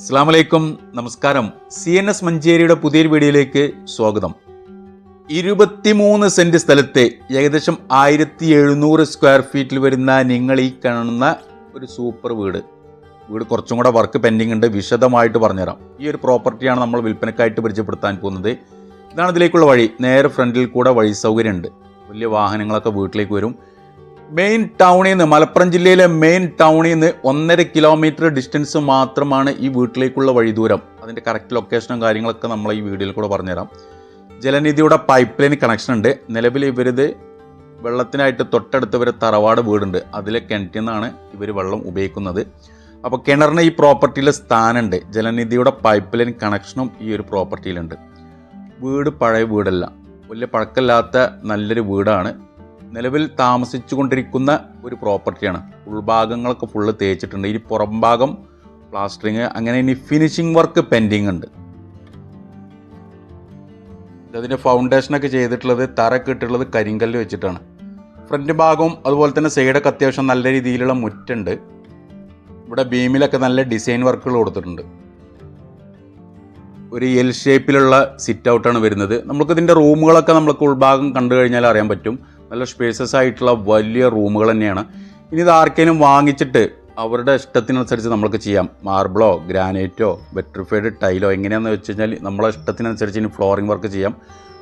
അസ്സാമലൈക്കും നമസ്കാരം. C N S മഞ്ചേരിയുടെ പുതിയൊരു വീഡിയോയിലേക്ക് സ്വാഗതം. ഇരുപത്തിമൂന്ന് സെന്റ് സ്ഥലത്തെ ഏകദേശം ആയിരത്തി എഴുന്നൂറ് സ്ക്വയർ ഫീറ്റിൽ വരുന്ന നിങ്ങൾ ഈ കാണുന്ന ഒരു സൂപ്പർ വീട്. വീട് കുറച്ചും കൂടെ വർക്ക് പെൻഡിങ് ഉണ്ട്. വിശദമായിട്ട് പറഞ്ഞുതരാം. ഈ ഒരു പ്രോപ്പർട്ടിയാണ് നമ്മൾ വിൽപ്പനക്കായിട്ട് പരിചയപ്പെടുത്താൻ പോകുന്നത്. ഇതാണ് ഇതിലേക്കുള്ള വഴി. നേരെ ഫ്രണ്ടിൽ കൂടെ വഴി സൗകര്യമുണ്ട്. വലിയ വാഹനങ്ങളൊക്കെ വീട്ടിലേക്ക് വരും. മെയിൻ ടൗണിൽ നിന്ന് മലപ്പുറം ജില്ലയിലെ മെയിൻ ടൗണിൽ നിന്ന് ഒന്നര കിലോമീറ്റർ ഡിസ്റ്റൻസ് മാത്രമാണ് ഈ വീട്ടിലേക്കുള്ള വഴി ദൂരം അതിന്റെ കറക്റ്റ് ലൊക്കേഷനും കാര്യങ്ങളൊക്കെ നമ്മൾ ഈ വീഡിയോയിൽ കൂടെ പറഞ്ഞുതരാം. ജലനിധിയുടെ പൈപ്പ് ലൈൻ കണക്ഷൻ ഉണ്ട്. നിലവിൽ ഇവരിത് വെള്ളത്തിനായിട്ട് തൊട്ടടുത്ത് ഇവരെ തറവാട് വീടുണ്ട്. അതിലെ കിണറ്റിൽ നിന്നാണ് ഇവർ വെള്ളം ഉപയോഗിക്കുന്നത്. അപ്പോൾ കിണറിന് ഈ പ്രോപ്പർട്ടിയിൽ സ്ഥാനമുണ്ട്. ജലനിധിയുടെ പൈപ്പ് ലൈൻ കണക്ഷനും ഈ ഒരു പ്രോപ്പർട്ടിയിലുണ്ട് വീട് പഴയ വീടല്ല. വലിയ പഴക്കമില്ലാത്ത നല്ലൊരു വീടാണ്. നിലവിൽ താമസിച്ചു കൊണ്ടിരിക്കുന്ന ഒരു പ്രോപ്പർട്ടിയാണ്. ഉൾഭാഗങ്ങളൊക്കെ ഫുള്ള് തേച്ചിട്ടുണ്ട്. ഇനി പുറം ഭാഗം പ്ലാസ്റ്ററിങ് അങ്ങനെ ഇനി ഫിനിഷിംഗ് വർക്ക് പെൻഡിങ് ഉണ്ട്. അതിന്റെ ഫൗണ്ടേഷനൊക്കെ ചെയ്തിട്ടുള്ളത് തറയൊക്കെ ഇട്ടിട്ടുള്ളത് കരിങ്കല്ല് വെച്ചിട്ടാണ്. ഫ്രണ്ട് ഭാഗവും അതുപോലെ തന്നെ സൈഡൊക്കെ അത്യാവശ്യം നല്ല രീതിയിലുള്ള മുറ്റുണ്ട്. ഇവിടെ ബീമിലൊക്കെ നല്ല ഡിസൈൻ വർക്കുകൾ കൊടുത്തിട്ടുണ്ട്. ഒരു എൽ ഷേപ്പിലുള്ള സിറ്റ് ഔട്ടാണ് വരുന്നത്. നമുക്കിതിന്റെ റൂമുകളൊക്കെ നമുക്ക് ഉൾഭാഗം കണ്ടു കഴിഞ്ഞാൽ അറിയാൻ പറ്റും. നല്ല സ്പേസസ് ആയിട്ടുള്ള വലിയ റൂമുകൾ തന്നെയാണ്. ഇനി ഇത് ആർക്കെങ്കിലും വാങ്ങിച്ചിട്ട് അവരുടെ ഇഷ്ടത്തിനനുസരിച്ച് നമ്മൾക്ക് ചെയ്യാം. മാർബിളോ ഗ്രാനൈറ്റോ വെട്രിഫൈഡ് ടൈലോ എങ്ങനെയാണെന്ന് വെച്ച് കഴിഞ്ഞാൽ നമ്മളെ ഇഷ്ടത്തിനനുസരിച്ച് ഇനി ഫ്ലോറിംഗ് വർക്ക് ചെയ്യാം.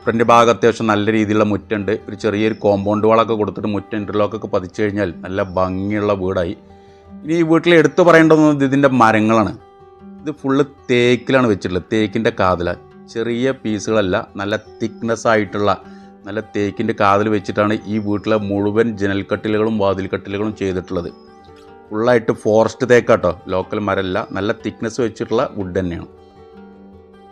ഫ്രണ്ട് ഭാഗം അത്യാവശ്യം നല്ല രീതിയിലുള്ള മുറ്റുണ്ട്. ഒരു ചെറിയൊരു കോമ്പൗണ്ട് വാളൊക്കെ കൊടുത്തിട്ട് മുറ്റ ഇന്റർലോക്കൊക്കെ പതിച്ചു കഴിഞ്ഞാൽ നല്ല ഭംഗിയുള്ള വീടായി. ഇനി ഈ വീട്ടിൽ എടുത്തു പറയേണ്ടത് ഇതിന്റെ മരങ്ങളാണ്. ഇത് ഫുള്ള് തേക്കിലാണ് വെച്ചിട്ടുള്ളത്. തേക്കിന്റെ കാതല. ചെറിയ പീസുകളല്ല നല്ല തിക്നെസ് ആയിട്ടുള്ള നല്ല തേക്കിന്റെ കാതൽ വെച്ചിട്ടാണ് ഈ വീട്ടിലെ മുഴുവൻ ജനൽക്കട്ടിലുകളും വാതിൽക്കട്ടിലുകളും ചെയ്തിട്ടുള്ളത്. ഫുള്ളായിട്ട് ഫോറസ്റ്റ് തേക്കാട്ടോ. ലോക്കൽ മരമല്ല നല്ല തിക്നെസ് വെച്ചിട്ടുള്ള വുഡ് തന്നെയാണ്.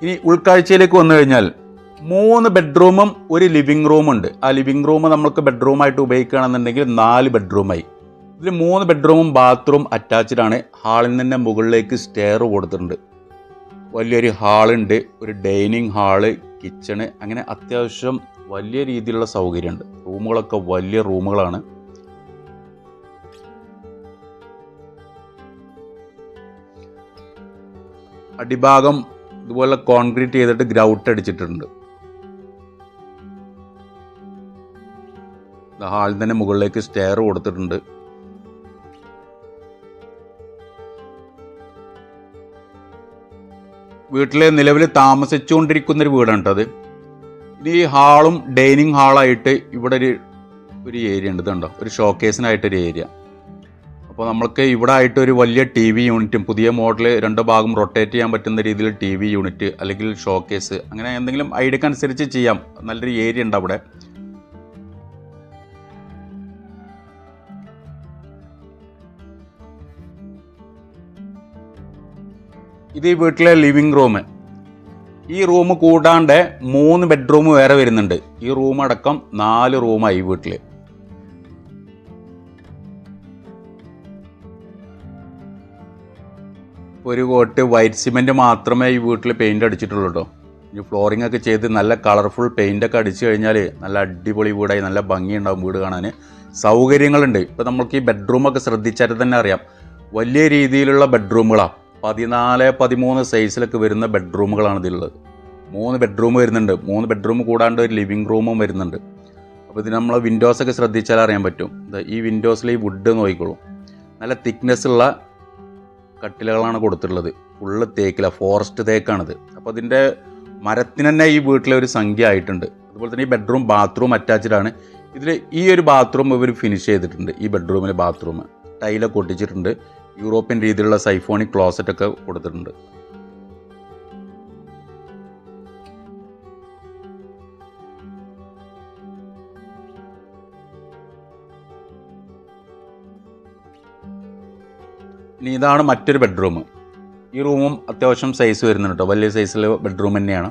ഇനി ഉൾക്കാഴ്ചയിലേക്ക് വന്നു കഴിഞ്ഞാൽ മൂന്ന് ബെഡ്റൂമും ഒരു ലിവിങ് റൂമുണ്ട് ആ ലിവിങ് റൂം നമുക്ക് ബെഡ്റൂമായിട്ട് ഉപയോഗിക്കുകയാണെന്നുണ്ടെങ്കിൽ നാല് ബെഡ്റൂമായി ഇതിൽ മൂന്ന് ബെഡ്റൂമും ബാത്റൂം അറ്റാച്ച്ഡ് ആണ്. ഹാളിൽ നിന്ന് മുകളിലേക്ക് സ്റ്റെയർ കൊടുത്തിട്ടുണ്ട്. വലിയൊരു ഹാളുണ്ട് ഒരു ഡൈനിങ് ഹാൾ കിച്ചണ് അങ്ങനെ അത്യാവശ്യം വലിയ രീതിയിലുള്ള സൗകര്യമുണ്ട്. റൂമുകളൊക്കെ വലിയ റൂമുകളാണ്. അടിഭാഗം ഇതുപോലെ കോൺക്രീറ്റ് ചെയ്തിട്ട് ഗ്രൗട്ട് അടിച്ചിട്ടുണ്ട്. ഹാളിൽ തന്നെ മുകളിലേക്ക് സ്റ്റെയർ കൊടുത്തിട്ടുണ്ട്. വീട്ടിലെ നിലവിൽ താമസിച്ചുകൊണ്ടിരിക്കുന്നൊരു വീടാണ് കേട്ടോ അത്. ഇനി ഈ ഹാളും ഡൈനിങ് ഹാളായിട്ട് ഇവിടെ ഒരു ഒരു ഏരിയ ഉണ്ട്. ഇതുണ്ടോ? ഒരു ഷോക്കേസിനായിട്ടൊരു ഏരിയ. അപ്പോൾ നമ്മൾക്ക് ഇവിടെ ആയിട്ട് ഒരു വലിയ ടി വി യൂണിറ്റും പുതിയ മോഡൽ രണ്ട് ഭാഗം റൊട്ടേറ്റ് ചെയ്യാൻ പറ്റുന്ന രീതിയിൽ ടി വി യൂണിറ്റ് അല്ലെങ്കിൽ ഷോക്കേസ് അങ്ങനെ എന്തെങ്കിലും ഐഡിയക്ക് അനുസരിച്ച് ചെയ്യാം. നല്ലൊരു ഏരിയ ഉണ്ട് അവിടെ. ഇത് ഈ വീട്ടിലെ ലിവിങ് റൂം ഈ റൂം കൂടാണ്ട് മൂന്ന് ബെഡ്റൂം വേറെ വരുന്നുണ്ട്. ഈ റൂം അടക്കം നാല് റൂമായി വീട്ടിൽ ഒരു കോട്ട് വൈറ്റ് സിമെന്റ് മാത്രമേ ഈ വീട്ടിൽ പെയിന്റ് അടിച്ചിട്ടുള്ളൂ കേട്ടോ ഇനി ഫ്ലോറിംഗ് ഒക്കെ ചെയ്ത് നല്ല കളർഫുൾ പെയിന്റൊക്കെ അടിച്ചു കഴിഞ്ഞാൽ നല്ല അടിപൊളി വീടായി നല്ല ഭംഗിയുണ്ടാവും വീട് കാണാൻ സൗകര്യങ്ങളുണ്ട്. ഇപ്പോൾ നമ്മൾക്ക് ഈ ബെഡ്റൂമൊക്കെ ശ്രദ്ധിച്ചാൽ തന്നെ അറിയാം. വലിയ രീതിയിലുള്ള ബെഡ്റൂമുകളാണ് പതിനാല് പതിമൂന്ന് സൈസിലൊക്കെ വരുന്ന ബെഡ്റൂമുകളാണ് ഇതിലുള്ളത്. മൂന്ന് ബെഡ്റൂം വരുന്നുണ്ട്. മൂന്ന് ബെഡ്റൂം കൂടാണ്ട് ഒരു ലിവിങ് റൂമും വരുന്നുണ്ട്. അപ്പോൾ ഇതിന് നമ്മൾ വിൻഡോസൊക്കെ ശ്രദ്ധിച്ചാൽ അറിയാൻ പറ്റും. ഈ വിൻഡോസിൽ ഈ വുഡ് നോക്കിക്കോളും നല്ല തിക്നെസ് ഉള്ള കട്ടിലുകളാണ് കൊടുത്തിട്ടുള്ളത്. ഫുള്ള് തേക്കില ഫോറസ്റ്റ് തേക്കാണിത്. അപ്പോൾ അതിന്റെ മരത്തിന് തന്നെ ഈ വീട്ടിലെ ഒരു സംഖ്യ ആയിട്ടുണ്ട്. അതുപോലെ തന്നെ ഈ ബെഡ്റൂം ബാത്റൂം അറ്റാച്ച്ഡ് ആണ്. ഇതിൽ ഈ ഒരു ബാത്റൂം ഇവർ ഫിനിഷ് ചെയ്തിട്ടുണ്ട്. ഈ ബെഡ്റൂമിലെ ബാത്റൂം ടൈലൊക്കെ ഒട്ടിച്ചിട്ടുണ്ട്. യൂറോപ്യൻ രീതിയിലുള്ള സൈഫോണിക് ക്ലോസറ്റ് ഒക്കെ കൊടുത്തിട്ടുണ്ട്. ഇനി ഇതാണ് മറ്റൊരു ബെഡ്റൂം ഈ റൂമും അത്യാവശ്യം സൈസ് വരുന്നുണ്ട് കേട്ടോ വലിയ സൈസിൽ ബെഡ്റൂം തന്നെയാണ്.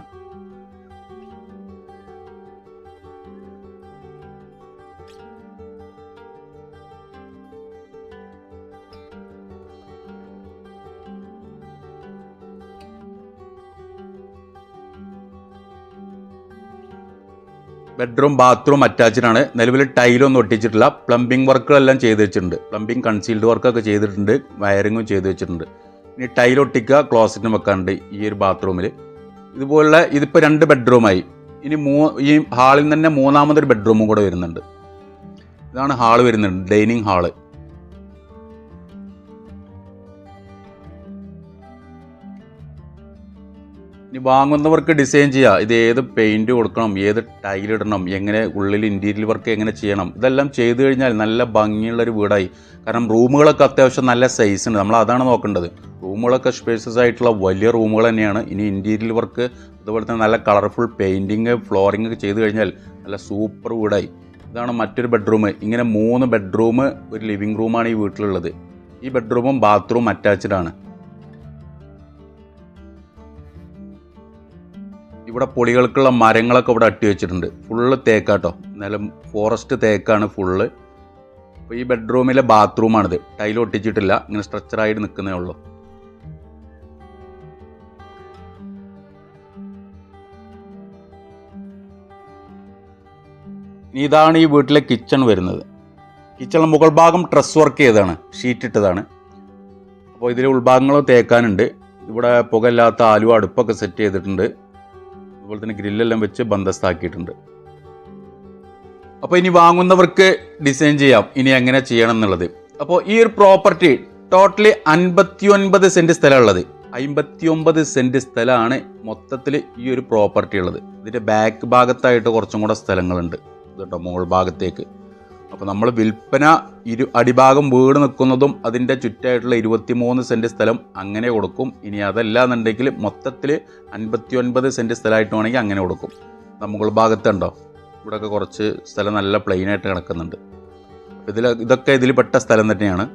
ബെഡ്റൂം ബാത്റൂം അറ്റാച്ച്ഡ് ആണ്. നിലവിൽ ടൈലൊന്നും ഒട്ടിച്ചിട്ടില്ല. പ്ലംബിംഗ് വർക്കുകളെല്ലാം ചെയ്ത് വെച്ചിട്ടുണ്ട്. പ്ലംബിംഗ് കൺസീൽഡ് വർക്കൊക്കെ ചെയ്തിട്ടുണ്ട്. വയറിങ്ങും ചെയ്ത് വെച്ചിട്ടുണ്ട്. ഇനി ടൈൽ ഒട്ടിക്കുക ക്ലോസറ്റിന് വെക്കാനുണ്ട് ഈ ഒരു ബാത്റൂമിൽ ഇതുപോലുള്ള ഇതിപ്പോൾ രണ്ട് ബെഡ്റൂമായി ഇനി മൂ ഈ ഹാളിൽ തന്നെ മൂന്നാമതൊരു ബെഡ്റൂമും കൂടെ വരുന്നുണ്ട്. ഇതാണ് ഹാൾ വരുന്നുണ്ട്. ഡൈനിങ് ഹാൾ ഇനി വാങ്ങുന്നവർക്ക് ഡിസൈൻ ചെയ്യുക ഇത് ഏത് പെയിന്റ് കൊടുക്കണം ഏത് ടൈൽ ഇടണം എങ്ങനെ ഉള്ളിൽ ഇന്റീരിയൽ വർക്ക് എങ്ങനെ ചെയ്യണം ഇതെല്ലാം ചെയ്തു കഴിഞ്ഞാൽ നല്ല ഭംഗിയുള്ളൊരു വീടായി. കാരണം റൂമുകളൊക്കെ അത്യാവശ്യം നല്ല സൈസ് ഉണ്ട്. നമ്മൾ അതാണ് നോക്കേണ്ടത്. റൂമുകളൊക്കെ സ്പേസസ് ആയിട്ടുള്ള വലിയ റൂമുകൾ തന്നെയാണ്. ഇനി ഇന്റീരിയൽ വർക്ക് അതുപോലെ തന്നെ നല്ല കളർഫുൾ പെയിന്റിങ് ഫ്ലോറിംഗ് ഒക്കെ ചെയ്തു കഴിഞ്ഞാൽ നല്ല സൂപ്പർ വീടായി. ഇതാണ് മറ്റൊരു ബെഡ്റൂം ഇങ്ങനെ മൂന്ന് ബെഡ്റൂം ഒരു ലിവിങ് റൂമാണ് ഈ വീട്ടിലുള്ളത്. ഈ ബെഡ്റൂമും ബാത്റൂം അറ്റാച്ച്ഡ് ആണ്. ഇവിടെ പൊളികൾക്കുള്ള മരങ്ങളൊക്കെ ഇവിടെ അട്ടി വെച്ചിട്ടുണ്ട്. ഫുള്ള് തേക്കാട്ടോ. നിലം ഫോറസ്റ്റ് തേക്കാണ് ഫുള്ള് അപ്പോൾ ഈ ബെഡ്റൂമിലെ ബാത്റൂമാണിത് ടൈൽ ഒട്ടിച്ചിട്ടില്ല. ഇങ്ങനെ സ്ട്രക്ചറായിട്ട് നിൽക്കുന്നേ ഉള്ളൂ. ഇതാണ് ഈ വീട്ടിലെ കിച്ചൺ വരുന്നത്. കിച്ചണിലെ മുകൾ ഭാഗം ട്രസ് വർക്ക് ചെയ്തതാണ്. ഷീറ്റ് ഇട്ടതാണ്. അപ്പോൾ ഇതിലെ ഉൾഭാഗങ്ങളും തേക്കാനുണ്ട്. ഇവിടെ പുകയില്ലാത്ത ആലു അടുപ്പൊക്കെ സെറ്റ് ചെയ്തിട്ടുണ്ട്. അതുപോലെ തന്നെ ഗ്രില്ലെല്ലാം വെച്ച് ബന്ധസ്ഥാക്കിയിട്ടുണ്ട് അപ്പോൾ ഇനി വാങ്ങുന്നവർക്ക് ഡിസൈൻ ചെയ്യാം. ഇനി എങ്ങനെ ചെയ്യണം എന്നുള്ളത്. അപ്പോൾ ഈ ഒരു പ്രോപ്പർട്ടി ടോട്ടലി അൻപത്തി ഒൻപത് സെന്റ് സ്ഥലമുള്ളത് അമ്പത്തി ഒമ്പത് സെന്റ് സ്ഥലമാണ് മൊത്തത്തിൽ ഈ ഒരു പ്രോപ്പർട്ടി ഉള്ളത്. ഇതിന്റെ ബാക്ക് ഭാഗത്തായിട്ട് കുറച്ചും കൂടെ സ്ഥലങ്ങളുണ്ട്. ഇതുണ്ടോ മുകൾ ഭാഗത്തേക്ക്. അപ്പോൾ നമ്മൾ വിൽപ്പന ഇരു അടിഭാഗം വീട് നിൽക്കുന്നതും അതിന്റെ ചുറ്റായിട്ടുള്ള ഇരുപത്തിമൂന്ന് സെന്റ് സ്ഥലം അങ്ങനെ കൊടുക്കും. ഇനി അതല്ല എന്നുണ്ടെങ്കിൽ മൊത്തത്തിൽ അൻപത്തി ഒൻപത് സെന്റ് സ്ഥലമായിട്ട് വേണമെങ്കിൽ അങ്ങനെ കൊടുക്കും. നമ്മൾ ഭാഗത്തുണ്ടോ ഇവിടെയൊക്കെ കുറച്ച് സ്ഥലം നല്ല പ്ലെയിനായിട്ട് കിടക്കുന്നുണ്ട്. ഇതിൽ ഇതൊക്കെ ഇതിൽ പെട്ട സ്ഥലം തന്നെയാണ്.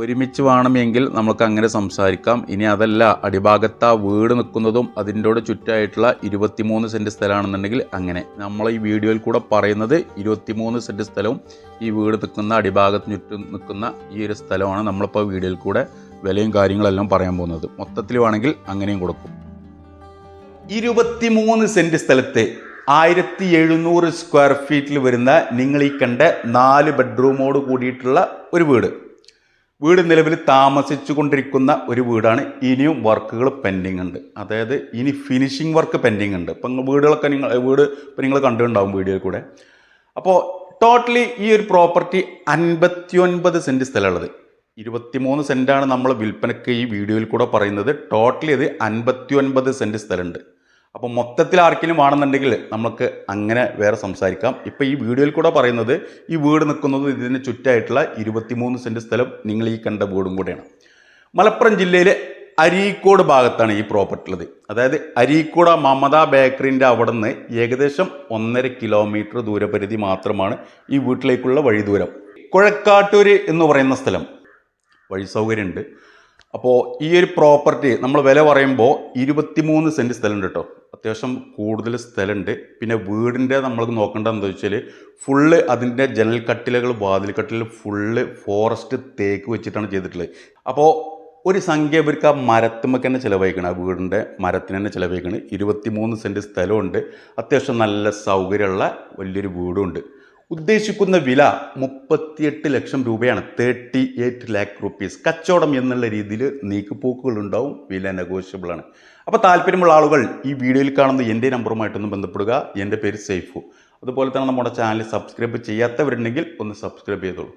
ഒരുമിച്ച് വേണമെങ്കിൽ നമുക്ക് അങ്ങനെ സംസാരിക്കാം. ഇനി അതല്ല അടിഭാഗത്ത് ആ വീട് നിൽക്കുന്നതും അതിന്റോട് ചുറ്റായിട്ടുള്ള ഇരുപത്തിമൂന്ന് സെന്റ് സ്ഥലമാണെന്നുണ്ടെങ്കിൽ അങ്ങനെ. നമ്മൾ ഈ വീഡിയോയിൽ കൂടെ പറയുന്നത് ഇരുപത്തിമൂന്ന് സെന്റ് സ്ഥലവും ഈ വീട് നിൽക്കുന്ന അടിഭാഗത്ത് ചുറ്റും നിൽക്കുന്ന ഈ ഒരു സ്ഥലമാണ് നമ്മളിപ്പോൾ വീഡിയോയിൽ കൂടെ വിലയും കാര്യങ്ങളെല്ലാം പറയാൻ പോകുന്നത്. മൊത്തത്തിൽ വേണമെങ്കിൽ അങ്ങനെയും കൊടുക്കും. ഇരുപത്തിമൂന്ന് സെന്റ് സ്ഥലത്തെ ആയിരത്തി എഴുന്നൂറ് സ്ക്വയർ ഫീറ്റിൽ വരുന്ന നിങ്ങൾ ഈ കണ്ട നാല് ബെഡ്റൂമോട് കൂടിയിട്ടുള്ള ഒരു വീട്. വീട് നിലവിൽ താമസിച്ചു കൊണ്ടിരിക്കുന്ന ഒരു വീടാണ്. ഇനിയും വർക്കുകൾ പെൻഡിങ് ഉണ്ട്. അതായത് ഇനി ഫിനിഷിംഗ് വർക്ക് പെൻഡിങ് ഉണ്ട്. ഇപ്പം വീടുകളൊക്കെ നിങ്ങൾ വീട് ഇപ്പം നിങ്ങൾ കണ്ടിട്ടുണ്ടാവും വീഡിയോയിൽ കൂടെ. അപ്പോൾ ടോട്ടലി ഈ ഒരു പ്രോപ്പർട്ടി അൻപത്തി ഒൻപത് സെന്റ് സ്ഥലമുള്ളത്. ഇരുപത്തിമൂന്ന് സെന്റാണ് നമ്മൾ വിൽപ്പനയ്ക്ക് ഈ വീഡിയോയിൽ കൂടെ പറയുന്നത്. ടോട്ടലി ഇത് അൻപത്തി ഒൻപത് സെന്റ് സ്ഥലമുണ്ട്. അപ്പോൾ മൊത്തത്തിൽ ആർക്കെങ്കിലും വേണമെന്നുണ്ടെങ്കിൽ നമുക്ക് അങ്ങനെ വേറെ സംസാരിക്കാം. ഇപ്പോൾ ഈ വീഡിയോയിൽ കൂടെ പറയുന്നത് ഈ വീട് നിൽക്കുന്നത് ഇതിന് ചുറ്റായിട്ടുള്ള ഇരുപത്തിമൂന്ന് സെന്റ് സ്ഥലം നിങ്ങൾ ഈ കണ്ട വീടും കൂടെയാണ്. മലപ്പുറം ജില്ലയിലെ അരീക്കോട് ഭാഗത്താണ് ഈ പ്രോപ്പർട്ടി ഉള്ളത്. അതായത് അരീക്കോട് മമത ബേക്കറിന്റെ അവിടെ നിന്ന് ഏകദേശം ഒന്നര കിലോമീറ്റർ ദൂരപരിധി മാത്രമാണ് ഈ വീട്ടിലേക്കുള്ള വഴി ദൂരം കുഴക്കാട്ടൂര് എന്ന് പറയുന്ന സ്ഥലം വഴി സൗകര്യമുണ്ട്. അപ്പോൾ ഈ ഒരു പ്രോപ്പർട്ടി നമ്മൾ വില പറയുമ്പോൾ ഇരുപത്തിമൂന്ന് സെന്റ് സ്ഥലമുണ്ട് കേട്ടോ അത്യാവശ്യം കൂടുതൽ സ്ഥലമുണ്ട്. പിന്നെ വീടിന്റെ നമ്മൾ നോക്കേണ്ടതെന്ന് വെച്ചാൽ ഫുള്ള് അതിന്റെ ജനൽ കട്ടിലകൾ വാതിൽ കട്ടിൽ ഫുള്ള് ഫോറസ്റ്റ് തേക്ക് വെച്ചിട്ടാണ് ചെയ്തിട്ടുള്ളത്. അപ്പോൾ ഒരു സംഖ്യ ഇവർക്ക് ആ മരത്തുമ്മക്ക് തന്നെ ചിലവഴിക്കണം. ആ വീടിന്റെ മരത്തിന് തന്നെ ചിലവഴിക്കണം. ഇരുപത്തിമൂന്ന് സെന്റ് സ്ഥലമുണ്ട്. അത്യാവശ്യം നല്ല സൗകര്യമുള്ള വലിയൊരു വീടുമുണ്ട് ഉദ്ദേശിക്കുന്ന വില മുപ്പത്തിയെട്ട് ലക്ഷം രൂപയാണ്. തേർട്ടി എയ്റ്റ് ലാക്ക് റുപ്പീസ് കച്ചവടം എന്നുള്ള രീതിയിൽ നീക്കുപോക്കുകൾ ഉണ്ടാവും വില നെഗോഷ്യബിൾ ആണ്. അപ്പോൾ താല്പര്യമുള്ള ആളുകൾ ഈ വീഡിയോയിൽ കാണുന്ന എന്റെ നമ്പറുമായിട്ടൊന്ന് ബന്ധപ്പെടുക. എന്റെ പേര് സേഫു അതുപോലെ തന്നെ നമ്മുടെ ചാനൽ സബ്സ്ക്രൈബ് ചെയ്യാത്തവരുണ്ടെങ്കിൽ ഒന്ന് സബ്സ്ക്രൈബ് ചെയ്തോളൂ.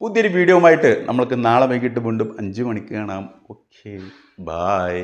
പുതിയൊരു വീഡിയോയുമായിട്ട് നമ്മൾക്ക് നാളെ വൈകിട്ട് വീണ്ടും അഞ്ച് മണിക്ക് കാണാം. Okay bye